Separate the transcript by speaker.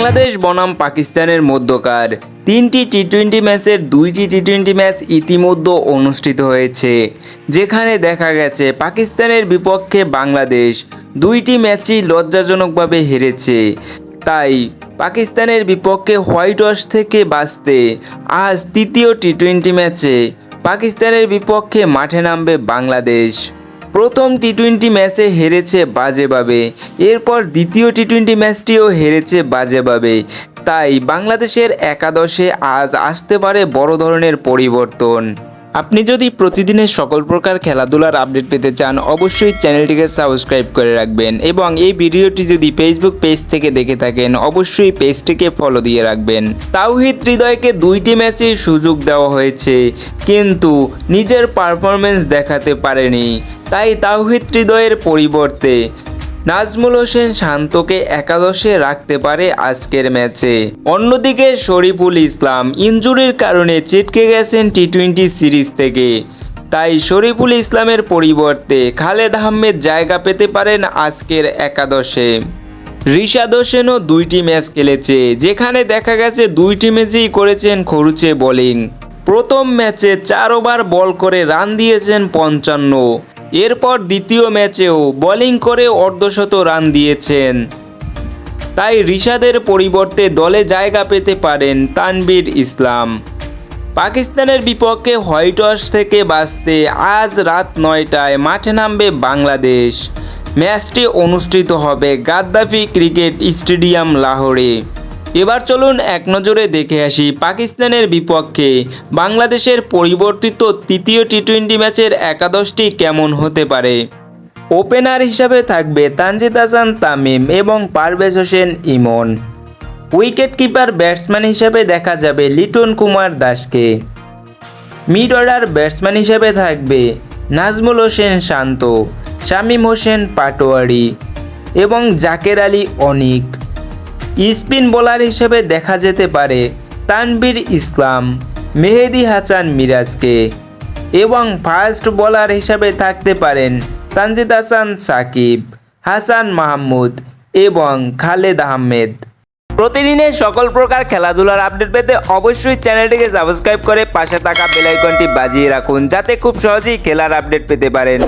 Speaker 1: বাংলাদেশ, বনাম পাকিস্তানের মধ্যকার। তিনটি টি টোয়েন্টি ম্যাচের দুইটি টি টোয়েন্টি ম্যাচ ইতিমধ্যে অনুষ্ঠিত হয়েছে, যেখানে দেখা গেছে পাকিস্তানের বিপক্ষে বাংলাদেশ দুইটি ম্যাচই লজ্জাজনকভাবে হেরেছে। তাই পাকিস্তানের বিপক্ষে হোয়াইট ওয়াশ থেকে বাঁচতে আজ তৃতীয় টি টোয়েন্টি ম্যাচে পাকিস্তানের বিপক্ষে মাঠে নামবে বাংলাদেশ। প্রথম টি টোয়েন্টি ম্যাচে হেরেছে বাজেভাবে এরপর দ্বিতীয় টি টোয়েন্টি ম্যাচটিও হেরেছে বাজেভাবে তাই বাংলাদেশের একাদশে আজ আসতে পারে বড় ধরনের পরিবর্তন। আপনি যদি প্রতিদিনের সকল প্রকার খেলাধুলার আপডেট পেতে চান, অবশ্যই চ্যানেলটিকে সাবস্ক্রাইব করে রাখবেন এবং এই ভিডিওটি যদি ফেসবুক পেজ থেকে দেখে থাকেন, অবশ্যই পেজটিকে ফলো দিয়ে রাখবেন। তাওহিদ হৃদয়কে দুইটি ম্যাচে সুযোগ দেওয়া হয়েছে, কিন্তু নিজের পারফরমেন্স দেখাতে পারেনি। তাই তাওহিদ হৃদয়ের পরিবর্তে নাজমুল হোসেন শান্তকে একাদশে রাখতে পারে আজকের ম্যাচে। অন্যদিকে শরীফুল ইসলাম ইনজুরির কারণে চিটকে গেছেন টি টোয়েন্টি সিরিজ থেকে। তাই শরীফুল ইসলামের পরিবর্তে খালেদ আহমেদ জায়গা পেতে পারেন আজকের একাদশে। ঋষাদ হোসেনও দুইটি ম্যাচ খেলেছে, যেখানে দেখা গেছে দুইটি ম্যাচেই করেছেন খরুচে বোলিং। প্রথম ম্যাচে চার ওভার বল করে রান দিয়েছেন পঞ্চান্ন। এরপর দ্বিতীয় ম্যাচেও বোলিং করে অর্ধশত রান দিয়েছেন। তাই রিশাদের পরিবর্তে দলে জায়গা পেতে পারেন তানবীর ইসলাম। পাকিস্তানের বিপক্ষে হোয়াইট ওয়াশ থেকে বাঁচতে আজ রাত নয়টায় মাঠে নামবে বাংলাদেশ। ম্যাচটি অনুষ্ঠিত হবে গাদ্দাফি ক্রিকেট স্টেডিয়াম লাহোরে। এবার চলুন এক নজরে দেখে আসি পাকিস্তানের বিপক্ষে। বাংলাদেশের পরিবর্তিত তৃতীয় টি টোয়েন্টি ম্যাচের একাদশটি কেমন হতে পারে? ওপেনার হিসাবে থাকবে তানজিদ হাসান, তামিম এবং Parvez Hossain Emon. Wicket keeper batsman হিসেবে দেখা যাবে লিটন কুমার দাসকে। মিড অর্ডার ব্যাটসম্যান হিসেবে থাকবে নাজমুল হোসেন শান্ত, শামীম হোসেন পাটোয়ারি এবং জাকের আলী অনিক। স্পিন বোলার হিসেবে দেখা যেতে পারে তানবীর ইসলাম, মেহেদি হাসান মিরাজকে এবং ফার্স্ট বোলার হিসাবে থাকতে পারেন তানজিদ হাসান সাকিব, হাসান মাহমুদ এবং খালেদ আহমেদ। প্রতিদিনের সকল প্রকার খেলাধুলার আপডেট পেতে অবশ্যই চ্যানেলটিকে সাবস্ক্রাইব করে পাশে থাকা বেল আইকনটি বাজিয়ে রাখুন, যাতে খুব সহজেই খেলার আপডেট পেতে পারেন।